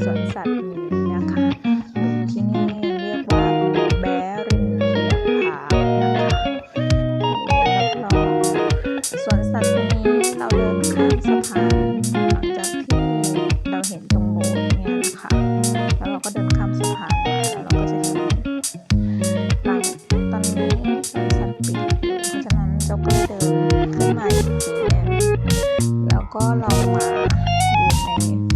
สวนสัตว์นี้นะคะที่นี่เรียกว่าแบรินพาร์คนะคะรับรสวนสัตว์นี้เราเดินข้ามสะพานจากที่เราเห็นตรงโบสถ์เนี่ยนะคะแล้วเราก็เดินข้ามสะพานมาแล้วเราก็จะเห็นร้านตอนนี้สวนสัตว์ปิดเพราะฉะนั้นเราก็เดินขึ้นมาอีกทีแล้วก็เรามาอยู่ใน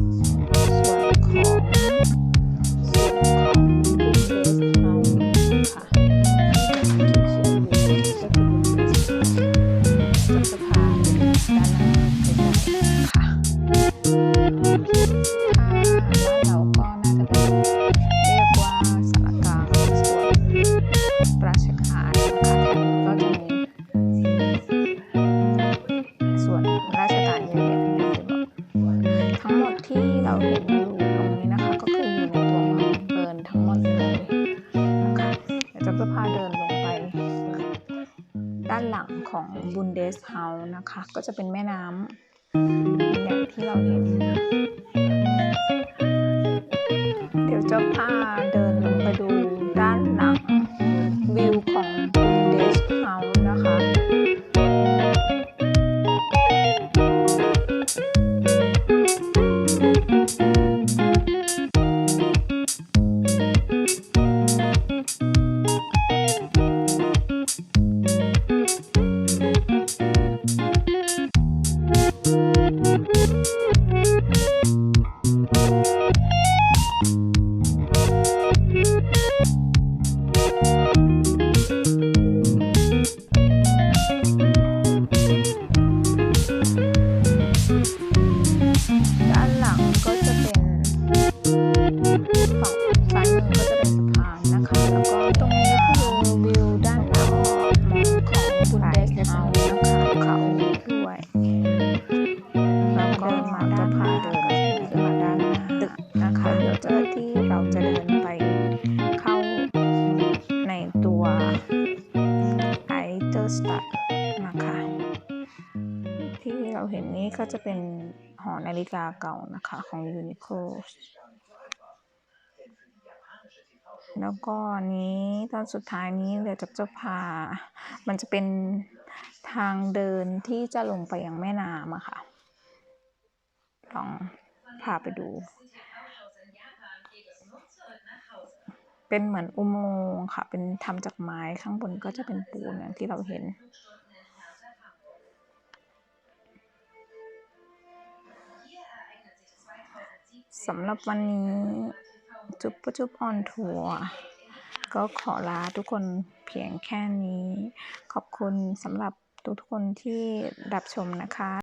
เราก็น่าจะเป็นเรียกว่าสารกลางส่วนราชการนะคะก็จะมีส่วนราชการเยอะๆเลยคือแบบทั้งหมดที่เราเห็นอยู่ตรงนี้นะคะ ก็คืออยู่ในตัวเมืองเบิร์นทั้งหมดเลยนะคะเดี๋ยวจะพาเดินลงไป ด้านหลังของบุนเดสเฮาส์นะคะ ก็จะเป็นแม่น้ำ ที่เราเห็น เดี๋ยวจะพา แล้วก็มาจะพาเดินขึ้นมาด้านตึกนะคะ เดี๋ยวเจ้าหน้าที่เราจะเดินไปเข้าในตัวไอเจอร์สตัดนะคะ ที่เราเห็นนี้ก็จะเป็นหอนาฬิกาเก่านะคะของยูนิโคแล้วก็นี้ตอนสุดท้ายนี้เดี๋ยวจะจะพา มันจะเป็นทางเดินที่จะลงไปยังแม่น้ำอะค่ะ ลองพาไปดู เป็นเหมือนอุโมงค์ค่ะ เป็นทำจากไม้ข้างบนก็จะเป็นปูนอย่างที่เราเห็นสำหรับวันนี้จุ๊บปะจุ๊บออนทัวร์ก็ขอลาทุกคนเพียงแค่นี้ ขอบคุณสำหรับทุกๆคนที่รับชมนะคะ